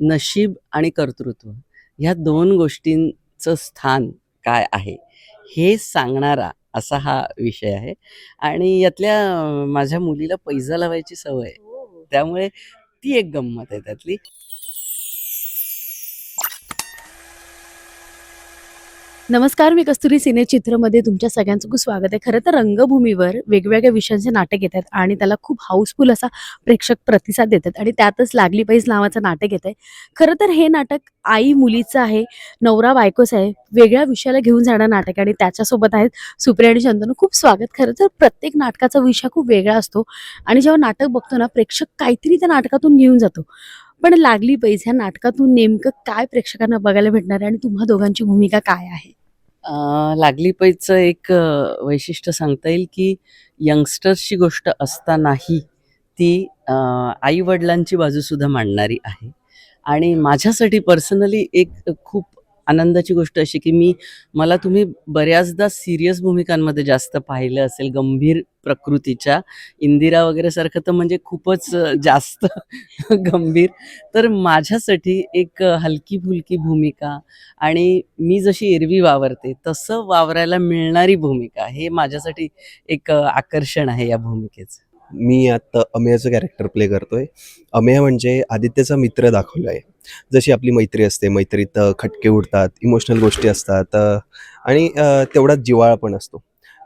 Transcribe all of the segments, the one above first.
नशीब आणि कर्तृत्व ह्या दोन गोष्टींचं स्थान काय आहे? हे सांगणारा असा हा विषय आहे. आणि यातल्या माझ्या मुलीला पैजा लावायची सवय आहे. त्यामुळे ती एक गंमत आहे त्यातली. नमस्कार मी कस्तुरी सिने चित्रमध्ये तुमच्या सगळ्यांचं खूप स्वागत आहे. खरं तर रंगभूमीवर वेगवेगळ्या विषयांचे नाटक येतात आणि त्याला खूप हाऊसफुल असा प्रेक्षक प्रतिसाद देतात आणि त्यातच लागली पैस नावाचं नाटक येत आहे खरं तर हे नाटक आई मुलीचं आहे नवरा बायकोचं आहे वेगळ्या विषयाला घेऊन जाणं नाटक आहे आणि त्याच्यासोबत आहेत सुप्रिया आणि चंदन. खूप स्वागत. खरं तर प्रत्येक नाटकाचा विषय खूप वेगळा असतो आणि जेव्हा नाटक बघतो ना प्रेक्षक काहीतरी त्या नाटकातून घेऊन जातो. पण लागली पैज ह्या नाटकातून नेमकं काय प्रेक्षकांना बघायला भेटणार आहे आणि तुम्हा दोघांची भूमिका काय आहे? लागली पैचं एक वैशिष्ट्य सांगता येईल की यंगस्टर्सची गोष्ट असतानाही ती आई वडिलांची बाजूसुद्धा मांडणारी आहे. आणि माझ्यासाठी पर्सनली एक खूप आनंदाची गोष्ट अशी की मी मला तुम्ही बऱ्याचदा सिरियस भूमिकांमध्ये जास्त पाहिलं असेल गंभीर प्रकृतीच्या. इंदिरा वगैरे सारखं तर म्हणजे खूपच जास्त गंभीर. तर माझ्यासाठी एक हलकी फुलकी भूमिका आणि मी जशी एरवी वावरते तसं वावरायला मिळणारी भूमिका हे माझ्यासाठी एक आकर्षण आहे या भूमिकेचं. मी आता अमेयाचं कॅरेक्टर प्ले करतोय. अमेय म्हणजे आदित्यचा मित्र दाखवला आहे जशी आपली मैत्री असते मैत्रीत खटके उडतात इमोशनल गोष्टी असतात आणि तेवढाच जिव्हाळा पण असतो.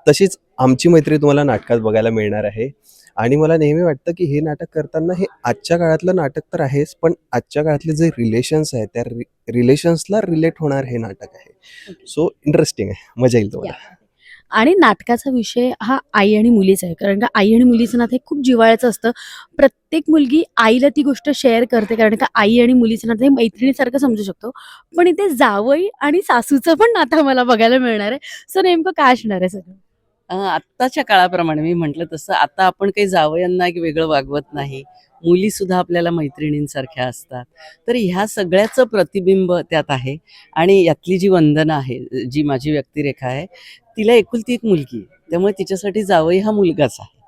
तशीच आमची मैत्री तुम्हाला नाटकात बघायला मिळणार आहे. आणि मला नेहमी वाटतं की हे नाटक करताना हे आजच्या काळातलं नाटक तर आहेच पण आजच्या काळातले जे रिलेशन्स आहेत त्या रिलेशन्सला रिलेट होणार हे नाटक आहे. सो इंटरेस्टिंग आहे. मजा येईल तुम्हाला. आणि नाटकाचा विषय हा आई आणि मुलीचा आहे. कारण का आई आणि मुलीचं नातं हे खूप जिवाळ्याचं असतं. प्रत्येक मुलगी आईला ती गोष्ट शेअर करते. कारण का आई आणि मुलीचं नातं हे मैत्रिणीसारखं समजू शकतो. पण इथे जावई आणि सासूचं पण नातं मला बघायला मिळणार आहे. सो नेमकं काय असणार आहे सगळं? आत्ताच्या काळाप्रमाणे मी म्हटलं तसं आता आपण काही जावयांना एक वेगळं वागवत नाही. मुली सुद्धा आपल्याला मैत्रिणींसारख्या असतात. तर ह्या सगळ्याचं प्रतिबिंब त्यात आहे. आणि यातली जी वंदना आहे जी माझी व्यक्तिरेखा आहे तिला एकुलती एक मुलगी आहे. त्यामुळे तिच्यासाठी जावई हा मुलगाच आहे.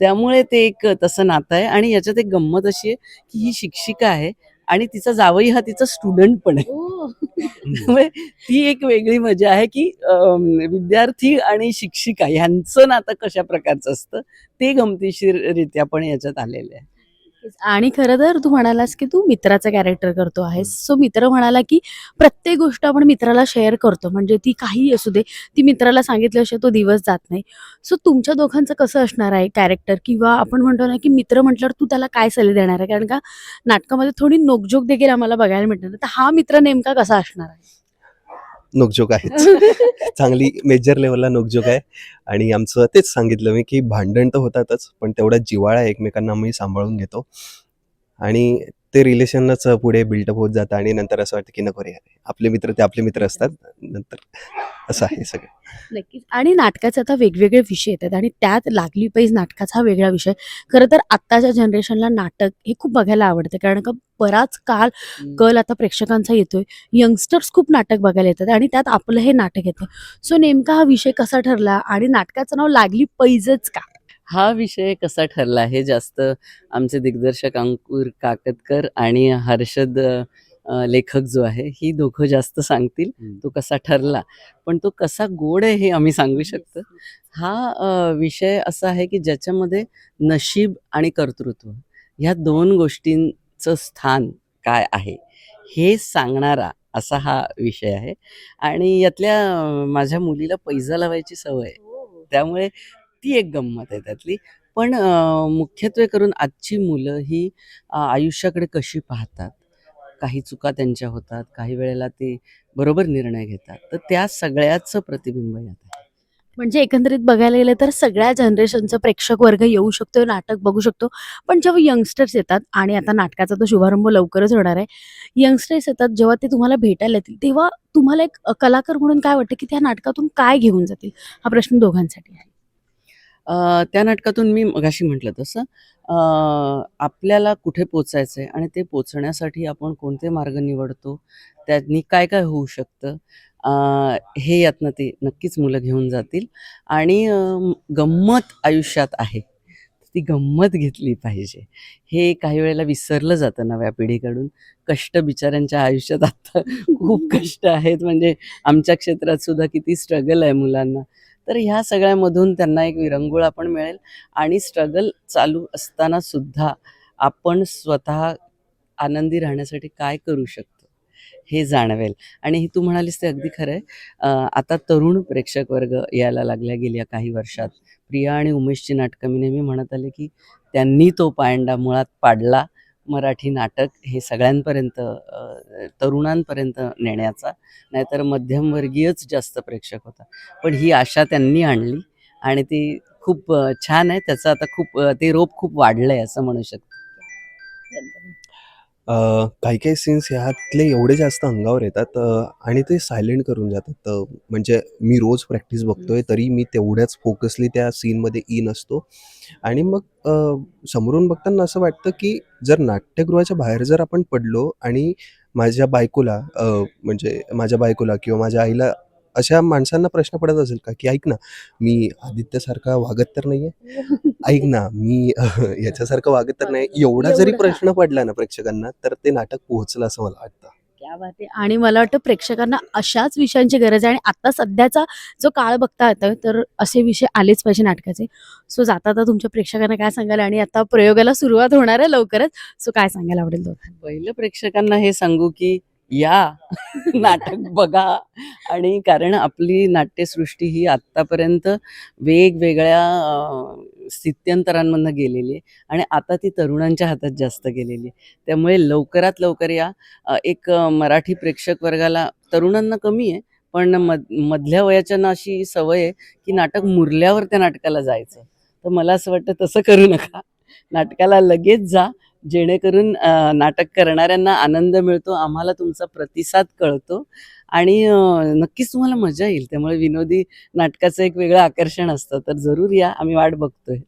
त्यामुळे ते एक तसं नातं आहे. आणि याच्यात एक गंमत अशी आहे की ही शिक्षिका आहे आणि तिचा जावई हा तिचा स्टुडंट पण आहे. त्यामुळे ती एक वेगळी मजा आहे की विद्यार्थी आणि शिक्षिका ह्यांचं नातं कशा प्रकारचं असतं ते गमतीशीररित्या पण याच्यात आलेलं आहे. आणि खरं तर तू म्हणालास की तू मित्राचा कॅरेक्टर करतो आहेस. सो मित्र म्हणाला की प्रत्येक गोष्ट आपण मित्राला शेअर करतो. म्हणजे ती काही असू दे ती मित्राला सांगितल्याशिवाय तो दिवस जात नाही. सो तुमच्या दोघांचं कसं असणार आहे कॅरेक्टर किंवा आपण म्हणतो ना की मित्र म्हटल्यावर तू त्याला काय सल्ले देणार आहे? कारण का नाटकामध्ये थोडी नोकझोक देखील आम्हाला बघायला मिळणार. तर हा मित्र नेमका कसा असणार आहे? नोकझोक आहेच चांगली मेजर लेवलला नोकझोक आहे. आणि आमचं तेच सांगितलं मी की भांडण तर होतातच पण तेवढा जिव्हाळा एकमेकांना आम्ही सांभाळून घेतो. आणि ते रिलेशनच पुढे बिल्डअप होत जातं आणि नंतर असं वाटतं की नको रे आपले मित्र ते आपले मित्र असतात नंतर असं आहे सगळं. नक्कीच. आणि नाटकाचे आता वेगवेगळे विषय येतात आणि त्यात लागली पाहिजे नाटकाचा हा वेगळा विषय. खरं तर आत्ताच्या जनरेशनला नाटक हे खूप बघायला आवडतं कारण का बराच काळ कल आता प्रेक्षकांचा येतोय. यंगस्टर्स खूप नाटक बघायला येतात आणि त्यात आपलं हे नाटक येतं. सो नेमका हा विषय कसा ठरला आणि नाटकाचं नाव लागली पैजच का? हा विषय कसा ठरला हे जास्त आमचे दिग्दर्शक अंकुर काकतकर आणि हर्षद लेखक जो आहे ही दोघं जास्त सांगतील तो कसा ठरला. पण तो कसा गोड आहे हे आम्ही सांगू शकतो. हा विषय असा आहे की ज्याच्यामध्ये नशीब आणि कर्तृत्व ह्या दोन गोष्टींचं स्थान काय आहे हे सांगणारा असा हा विषय आहे. आणि यातल्या माझ्या मुलीला पैजा लावायची सवय आहे. त्यामुळे ती एक गंमत आहे त्यातली. पण मुख्यत्वे करून आजची मुलं ही आयुष्याकडे कशी पाहतात? काही चुका त्यांच्या होतात काही वेळेला ते बरोबर निर्णय घेतात. तर त्या सगळ्याचं प्रतिबिंब यात आहे. म्हणजे एकंदरीत बघायला गेलं तर सगळ्या जनरेशनचं प्रेक्षक वर्ग येऊ शकतो नाटक बघू शकतो. पण जेव्हा यंगस्टर्स येतात आणि आता नाटकाचा तो शुभारंभ लवकरच होणार आहे यंगस्टर्स येतात जेव्हा ते तुम्हाला भेटायला येतील तेव्हा तुम्हाला एक कलाकार म्हणून काय वाटतं की त्या नाटकातून काय घेऊन जातील? हा प्रश्न दोघांसाठी आहे. त्या नाटकातून मी मगाशी म्हटलं तसं आपल्याला कुठे पोचायचं आहे आणि ते पोचण्यासाठी आपण कोणते मार्ग निवडतो त्यांनी काय काय होऊ शकतं हे यातनं ते नक्कीच मुलं घेऊन जातील. आणि गंमत आयुष्यात आहे ती गंमत घेतली पाहिजे. हे काही वेळेला विसरलं जातं नव्या पिढीकडून. कष्ट बिचाऱ्यांच्या आयुष्यात आता खूप कष्ट आहेत. म्हणजे आमच्या क्षेत्रात सुद्धा किती स्ट्रगल आहे मुलांना. तर ह्या सगळ्यामधून त्यांना एक विरंगुळा पण मिळेल. आणि स्ट्रगल चालू असताना सुद्धा आपण स्वतः आनंदी राहण्यासाठी काय करू शकतो हे जाणवेल. आणि तू म्हणालीस ते अगदी खरं आहे. आता तरुण प्रेक्षक वर्ग यायला लागल्या गेल्या काही वर्षात. प्रिया आणि उमेशची नाटकं मी नेहमी म्हणत आले की त्यांनी तो पायंडा मुळात पाडला. मराठी नाटक हे सगळ्यांपर्यंत तरुणांपर्यंत नेण्याचा नाहीतर मध्यमवर्गीयच जास्त प्रेक्षक होता. पण ही आशा त्यांनी आणली आणि ती खूप छान आहे. त्याचं आता खूप ते रोप खूप वाढलं आहे असं म्हणू शकतो. काही काही सीन्स ह्यातले एवढे जास्त अंगावर येतात आणि ते सायलेंट करून जातात. म्हणजे मी रोज प्रॅक्टिस बघतोय तरी मी तेवढ्याच फोकसली त्या सीनमध्ये इन असतो. आणि मग समोरून बघताना असं वाटतं की जर नाट्यगृहाच्या बाहेर जर आपण पडलो आणि माझ्या बायकोला म्हणजे माझ्या बायकोला किंवा माझ्या आईला अशा माणसांना प्रश्न पडत असेल का की ऐक ना मी आदित्यसारखा वागत तर नाहीये. ऐक ना मी याच्यासारखं वागत तर नाही एवढा जरी. प्रश्न पडला ना प्रेक्षकांना तर ते नाटक पोहोचलं असं मला वाटतं. क्या बात आहे. आणि मला वाटतं प्रेक्षकांना अशाच विषयांची गरज आहे. आणि आता सध्याचा जो काळ बघता येतोय तर असे विषय आलेच पाहिजे नाटकाचे. सो जाता आता तुमच्या प्रेक्षकांना काय सांगाल? आणि आता प्रयोगाला सुरुवात होणार आहे लवकरच. सो काय सांगायला आवडेल दोघांना? पहिलं प्रेक्षकांना हे सांगू की या. नाटक बघा. आणि कारण आपली नाट्यसृष्टी ही आत्तापर्यंत वेगवेगळ्या स्थित्यंतरांमधनं गेलेली आहे. आणि आता ती तरुणांच्या हातात जास्त गेलेली आहे. त्यामुळे लवकरात लवकर या एक मराठी प्रेक्षक वर्गाला तरुणांना कमी आहे पण मध मधल्या वयाच्यांना अशी सवय आहे की नाटक मुरल्यावर त्या नाटकाला जायचं. तर मला असं वाटतं तसं करू नका. नाटकाला लगेच जा. जेणेकरून नाटक करणाऱ्यांना आनंद मिळतो आम्हाला तुमचा प्रतिसाद कळतो आणि नक्कीच तुम्हाला मजा येईल. त्यामुळे विनोदी नाटकाचं एक वेगळं आकर्षण असतं. तर जरूर या आम्ही वाट बघतोय.